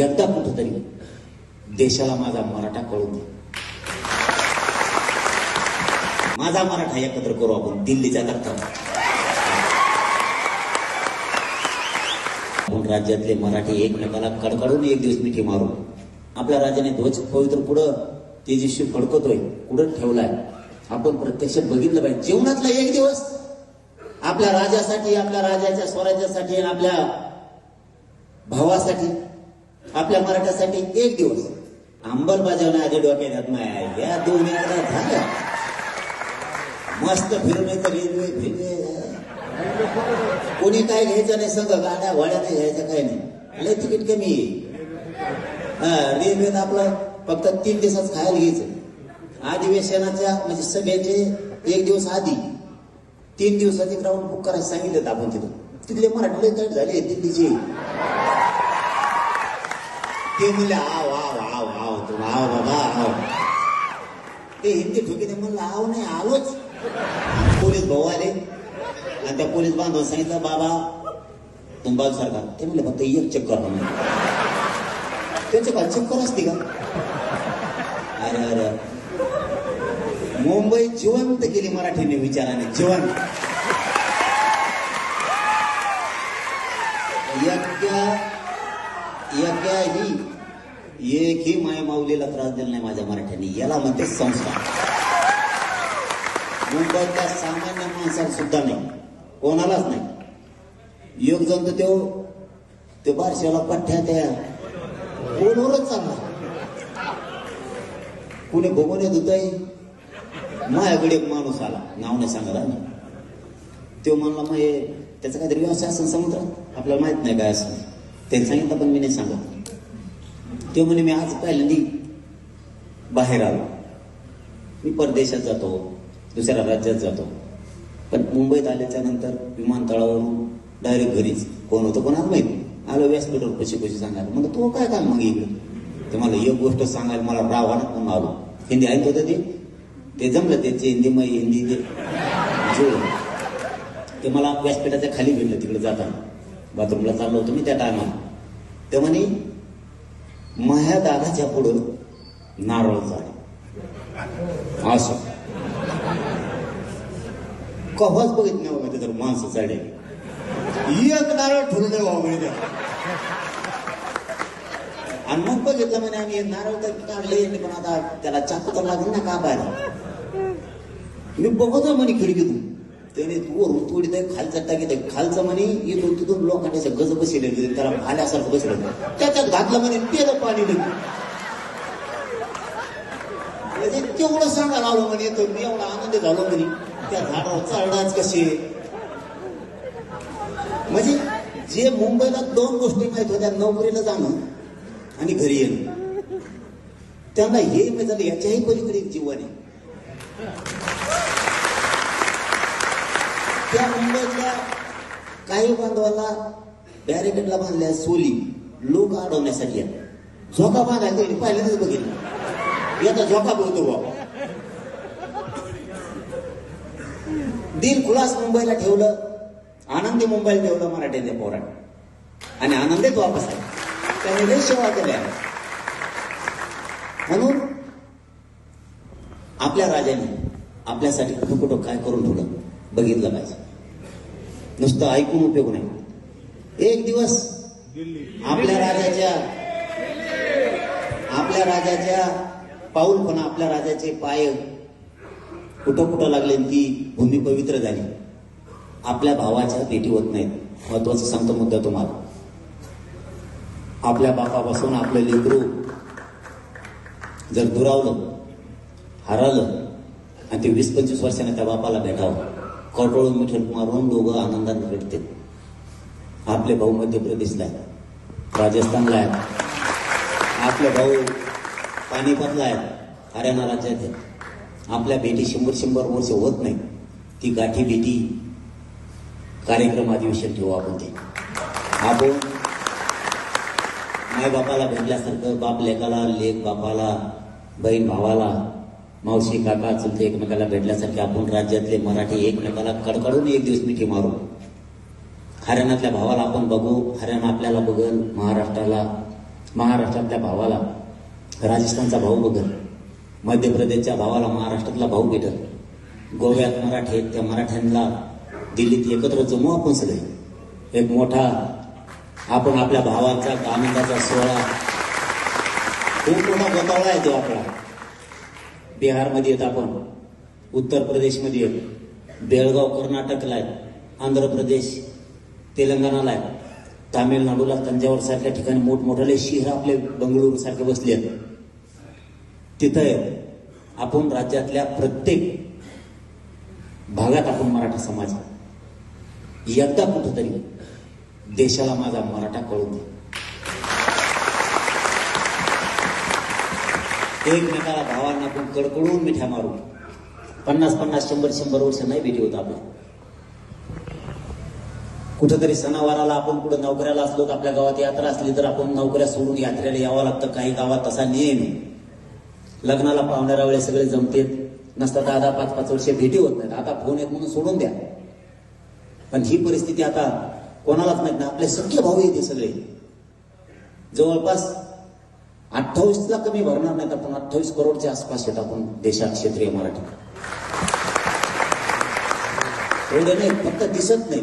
एकदा कुठंतरी देशाला माझा मराठा कळून दे. माझा मराठा एकत्र करू आपण दिल्लीच्या दर्जावर आपण राज्यातले मराठी एकमेकाला कडकडून एक दिवस मिठी मारू आपल्या राजाने ध्वज पवित्र पुढं तेजस्वी फडकतोय कुठं ठेवलाय. आपण प्रत्यक्ष बघितलं पाहिजे जीवनातला एक दिवस आपल्या राजासाठी आपल्या राजाच्या स्वराज्यासाठी आणि आपल्या भावासाठी. आपल्या मराठ्यासाठी एक दिवस. अंमलबजावणी आधी डोक्यात येत नाही या दोन एकदा झाल्या. मस्त फिरून येतं रेल्वे फिरवे कोणी काय घ्यायचं नाही सगळं गाड्या घोड्या नाही घ्यायचं काही नाही. लय तिकीट कमी आहे. हा रेल्वेत आपलं फक्त तीन दिवसात खायला घ्यायचं. अधिवेशनाच्या म्हणजे सभेचे एक दिवस आधी तीन दिवसाची ग्राउंड राऊंड बुक करायला सांगितलं आपण तिथं. तिथले मराठी लय झाले दिल्लीचे. ते म्हणले आव आव आव आव तू आव बाबा आव ते हिंदी ठोकीने म्हणलं आव नाही आलोच पोलीस भाऊ आले आणि त्या पोलीस बांधव सांगितलं बाबा तुंबाल सरकार ते म्हणले फक्त एक चक्कर म्हणून त्यांचे काय चक्कर असते का अरे अरे मुंबई जिवंत केली मराठीने विचाराने जिवंत यज्ञ यज्ञही एकही माय माऊलीला त्रास दिला नाही माझ्या मराठ्यांनी. याला म्हणते संस्कार. मुंबईतल्या सामान्य माणसाला सुद्धा नाही. कोणालाच नाही. योग जण तो ते बारशाला पठ्ठ्या त्या फोनवरच चालला. कुणी बघून येत होत माझ्याकडे एक माणूस आला. नाव नाही सांगत ना तो म्हणला मग हे त्याचा काहीतरी व्यवसाय असेल समुद्रात? आपल्याला माहीत नाही काय असं त्यांनी सांगितलं पण मी नाही सांगत. ते म्हणे मी आज पहिल्यांदी बाहेर आलो. मी परदेशात जातो दुसऱ्या राज्यात जातो. पण मुंबईत आल्याच्यानंतर विमानतळावरून डायरेक्ट घरीच. कोण होतं कोणाला माहीत आलो व्यासपीठावर कशी कशी सांगायला. म्हणलं तू काय काम मग इकडे? ते मला एक गोष्ट सांगायला मला रावाना पण आलो. हिंदी ऐकत होतं ते. ते जमलं त्याचे हिंदी मग हिंदी ते. ते मला व्यासपीठाच्या खाली भेटलं तिकडे जाताना. बाथरूमला चाललो होतो मी त्या टायमाला ते म्हणे माझ्या दादाच्या पुढं नारळ झाड असं. कव्हाच बघित नाही बघा तर माणसं चढे. एक नारळ ठरून नाही त्या. आणि मग बघितलं म्हणे आम्ही नारळ तर काढले पण आता त्याला चाकू तर लागेल ना का बाहेर मी बघतो म्हणे खिडकीतून. त्याने वरून थोडी ते खालचं टाकीत आहे. खालचं म्हणे इथून तिथून लोकांच्या गज बसले त्याला भाल्यासारखं बसलं त्याच्यात घातलं म्हणे पेलं पाणी लगेच म्हणजे तेवढं सांगायला आलो म्हणे तो मी एवढा आनंद झालो म्हणे त्या झाडावर चढणाच कसे? म्हणजे जे मुंबईला दोन गोष्टी माहीत होत्या नोकरीला जाणं आणि घरी येणं. त्यांना हे माहीत झालं याच्याही पलीकडे जीवन आहे. त्या मुंबईतल्या काही बांधवाला बॅरिकेडला बांधल्या सोली लोक अडवण्यासाठी झोका बांधायला त्यांनी पहिल्यांदाच बघितलं. याचा झोका बोलतो बाबा दिल खुलास मुंबईला ठेवलं आनंदी मुंबईला ठेवलं मराठीच्या पोराट आणि आनंदीत वापस आहे त्याने लय सेवा केल्या. म्हणून आपल्या राजाने आपल्यासाठी कुठं कुठं काय करून ठेवलं? बघितलं पाहिजे. नुसतं ऐकून उपयोग नाही. एक दिवस आपल्या राजाच्या आपल्या राजाच्या पाऊल पण आपल्या राजाचे पाय कुठं कुठं लागले ती भूमी पवित्र झाली. आपल्या भावाच्या भेटी होत नाहीत. महत्वाचं सांगतो मुद्दा तुम्हाला. आपल्या बापापासून आपलं लेकरू जर दुरावलं हरवलं आणि ते वीस पंचवीस वर्षाने त्या बापाला भेटावं कॉटोळ मिठण मारून दोघं आनंदाने भेटते आपले भाऊ मध्य प्रदेशला आहेत. राजस्थानला आहेत. आपले भाऊ पानिपतला आहेत. हरियाणा राज्यात आहेत. आपल्या भेटी शंभर शंभर वर्ष होत नाही. ती गाठी भेटी कार्यक्रम अधिवेशन ठेवू आपण ते. आपण माय बापाला भेटल्यासारखं बाप लेकाला लेक बापाला बहीण भावाला मावशी काका चुलते एकमेकाला भेटल्यासारखे आपण राज्यातले मराठी एकमेकाला कडकडून एक दिवस मिठी मारू. हरियाणातल्या भावाला आपण बघू. हरियाणा आपल्याला बघल महाराष्ट्राला महाराष्ट्रातल्या भावाला. राजस्थानचा भाऊ बघल. मध्य प्रदेशच्या भावाला महाराष्ट्रातला भाऊ भेटल. गोव्यात मराठी आहेत त्या मराठ्यांना दिल्लीत एकत्र जमू आपण सगळे. एक मोठा आपण आपल्या भावाचा आनंदाचा सोहळा. खूप मोठा गोतावळा आहे तो आपला. बिहारमध्ये येत आपण. उत्तर प्रदेशमध्ये येत. बेळगाव कर्नाटकला आहे. आंध्र प्रदेश तेलंगणाला आहे. तामिळनाडूला तंजावर सारख्या ठिकाणी मोठमोठाले शहर आपले बंगळुरू सारखे बसले आहेत. तिथं आपण राज्यातल्या प्रत्येक भागात आपण मराठा समाज एकदा कुठंतरी देशाला माझा मराठा कळून दे एकमेकाला भावांना आपण कडकडून मिठ्या मारू. पन्नास पन्नास शंभर शंभर वर्ष नाही भेटी होत आपल्या. कुठंतरी सणावाराला आपण कुठं नोकऱ्याला असलो तर आपल्या गावात यात्रा असली तर आपण नोकऱ्या सोडून यात्रेला यावं लागतं. काही गावात तसा नियम लग्नाला पाहुण्यारा वेळेस सगळे जमतेत नसता तर दहा पाच पाच वर्ष भेटी होत नाहीत. आता फोन येत म्हणून सोडून द्या. पण ही परिस्थिती आता कोणालाच माहीत नाही. आपले सगळे भाऊ येते सगळे. जवळपास अठ्ठावीस ला कमी भरणार नाहीत आपण अठ्ठावीस करोडच्या आसपास येत आपण देशात क्षेत्रीय मराठी. एवढे नाही फक्त दिसत नाही.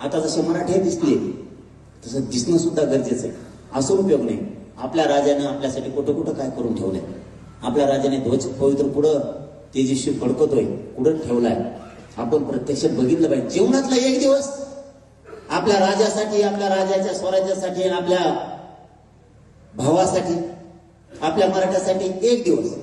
आता जसे मराठी दिसली तसं दिसणं सुद्धा गरजेचं आहे. असं उपयोग नाही. आपल्या राजानं आपल्यासाठी कुठं कुठं काय करून ठेवलंय? आपल्या राजाने ध्वज पवित्र पुढं तेजस्वी फडकतोय पुढं ठेवलाय. आपण प्रत्यक्ष बघितलं पाहिजे. जीवनातला एक दिवस आपल्या राजासाठी आपल्या राजाच्या स्वराज्यासाठी आणि आपल्या भावासाठी आपल्या मराठ्यासाठी एक दिवस.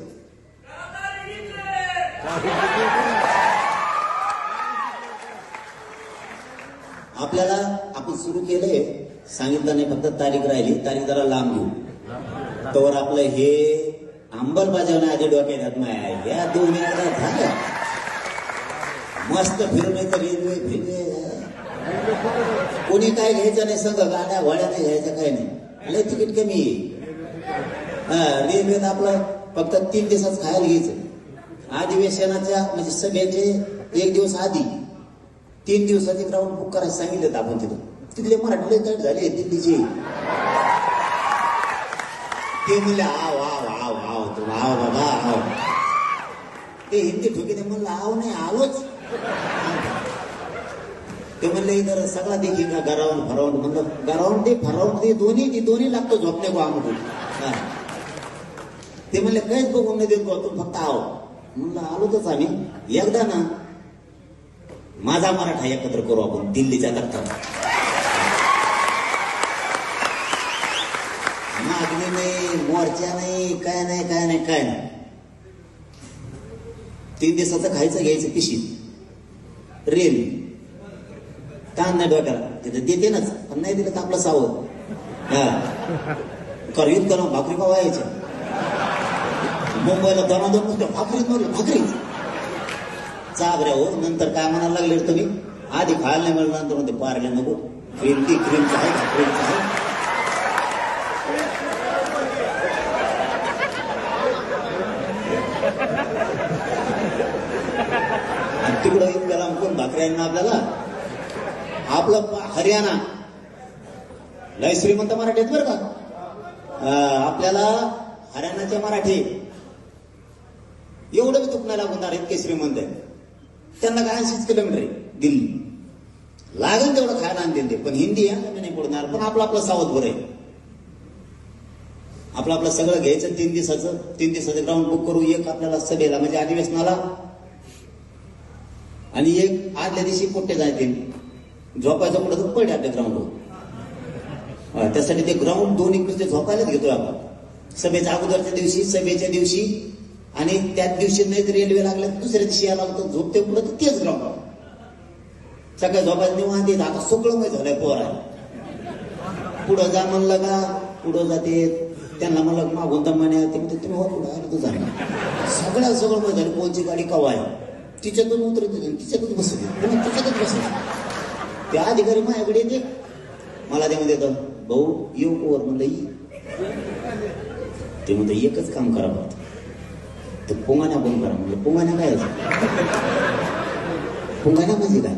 आपल्याला आपण सुरू केलंय. सांगितलं नाही फक्त तारीख राहिली. तारीख जरा लांब घेऊ. तर आपलं हे अंमलबजावणी आधी डोक्यात माया. नाही या दोन वेळा झाल्या. मस्त फिरून येतं रेल्वे फिरवे कोणी काय घ्यायचं नाही सगळं गाड्या घोड्या नाही घ्यायचं काय नाही. लय तिकीट कमी येईल रेल्वेत आपलं फक्त तीन दिवसात खायला घ्यायचं. अधिवेशनाच्या म्हणजे सभेचे एक दिवस आधी तीन दिवसाची ग्राउंड बुक करायला सांगितलं आपण तिथं. तिथले मराठी लय झाले दिल्लीचे. ते म्हणले आव आव आव आव तू आव बाबा आव. ते हिंदी ठोके ते म्हणलं आव नाही आलोच. ते म्हणले इधर सगळा देखील का गरावून फरावून म्हणलं गरावून ते फरावून ते दोन्ही ते दोन्ही लागतो झोपणे को आमको ते म्हणले काहीच बघून नाही देतो तू फक्त आहो म्हणलं आलोतच आम्ही. एकदा ना माझा मराठा एकत्र करू आपण दिल्लीच्या दत्तात मागणी नाही मोर्चा नाही काय नाही काय नाही काय नाही. तीन दिवसाचं खायचं घ्यायचं पिशीत रेल. ताण नाही डोक्याला. तिथे देते नाच पण नाही दिलं तर आपलं सावध. हा. करवीत करून भाकरी का यायचं मुंबईला दोन दोन भाकरी म्हणून भाकरी? भाकरीच चाबऱ्या हो नंतर काय म्हणायला लागले तुम्ही? आधी खायला नाही मिळलं नंतर म्हणते पारले नको. क्रीम ती क्रीमचं आहे क्रीमचं आहे तिकडं येऊन गेला कोण भाकऱ्यांना आपल्याला? आपलं हरियाणा. लय श्रीमंत मराठीत बरं का? आपल्याला हरियाणाचे मराठी एवढं बी तुकणार लागणार इतके श्रीमंत आहे त्यांना काय ऐंशीच किलोमीटर आहे? दिल्ली. लागेल तेवढं खायला आणतील ते पण हिंदी आहे नाही पडणार पण आपलं आपलं सावध बरं आहे. आपलं आपलं सगळं घ्यायचं तीन दिवसाचं तीन दिवसाचं ग्राउंड बुक करू. एक आपल्याला सभेला म्हणजे अधिवेशनाला. आणि एक आदल्या दिवशी पोट्टे जायतील झोपायचं कुठं? तर पडे आपल्या ग्राउंडवर त्यासाठी ते ग्राउंड दोन्ही नुसते झोपायलाच घेतोय आपण. सभेच्या अगोदरच्या दिवशी सभेच्या दिवशी आणि त्याच दिवशी नाही रेल्वे लागल्या दुसऱ्या दिवशी यायला होतं. झोपते कुठं तर तेच ग्राउंड सकाळी झोपायचं निवांत येत. आता सगळं माहीत झालंय पोर पुढं जा म्हणलं का? पुढं जाते. त्यांना म्हणलं मागून तर ते म्हणते तुम्ही हो पुढं आलं तर झालं. सगळं सगळं माहीत झालं. कोणची गाडी कवा आहे तिच्यातून उतरत तिच्यातच बसत पुन्हा तिच्यातच बसत त्या अधिकारी माझ्याकडे येते. मला ते म्हणते भाऊ येऊ कोवर म्हणलं ये ते म्हणतं एकच काम करा फक्त ते पोंगाण्या कोण करा म्हणजे पोंगाना काय असं पोंगाण्या म्हणजे काय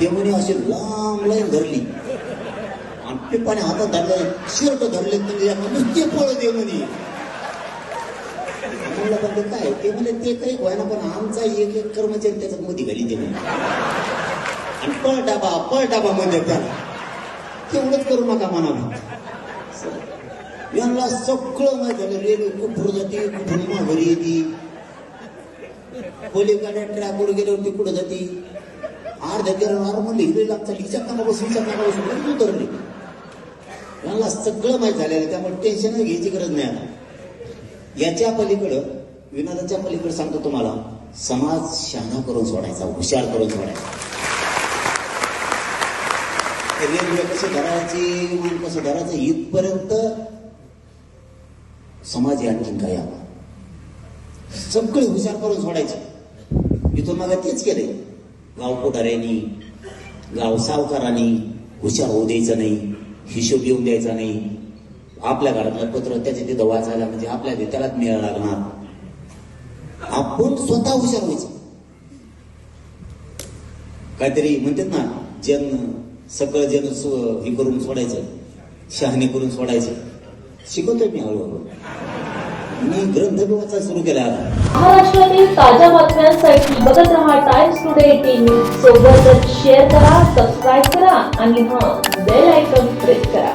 ते म्हणे अशी लांब लाईन धरली आणि ते पाणी हातात धरले शर्ट धरले म्हणजे यांना नुसते पळ दे म्हणे म्हणलं पण ते काय ते म्हणजे ते काही व्हायना पण आमचा एक एक कर्मचारी त्याच्यात मध्ये घाली दे आणि पळ डाबा पळ डाबा म्हणजे त्याला तेवढंच करू नका म्हणा यांना सगळं माहिती झालं रेल्वे कुठून जाते कुठून माघारी येते. पलीकडे ट्रॅकवर गेल्यावर ती कुठं जाते? अर्ध्या गेल्यावर म्हणले हिरे लागतात हिच्या कामा बसून हिच्या कामा बसून उतरले. यांना सगळं माहीत झालेलं त्यामुळे टेन्शन घ्यायची गरज नाही आता याच्या पलीकडं विनोदाच्या पलीकडे सांगतो तुम्हाला समाज शहाणा करून सोडायचा हुशार करून सोडायचा. रेल्वे कसं धरायची विमान कसं धरायचं इथपर्यंत समाज या ठिकाणी काय आपण सगळे हुशार करून सोडायचे. इथून मला तेच केले. गाव पुढाऱ्यांनी गाव सावकारांनी हुशार होऊ द्यायचं नाही हिशोब येऊन द्यायचा नाही. आपल्या घरातलं पत्र त्याच्या तिथं वाचायला म्हणजे आपल्या त्यालाच मिळायला लागणार. आपण स्वतः हुशार व्हायचं. काहीतरी म्हणतात ना जन सगळं जन हे करून सोडायचं. शहाणे करून सोडायचं. शिकवतोय मी हळूहळू. मी ग्रंथ बी सुरू केला महाराष्ट्रातील ताज्या बातम्यांसाठी बघत रहा टाइम्स टुडे टीव्ही सोबतच शेअर करा सबस्क्राईब करा आणि हा बेल आयकॉन प्रेस करा.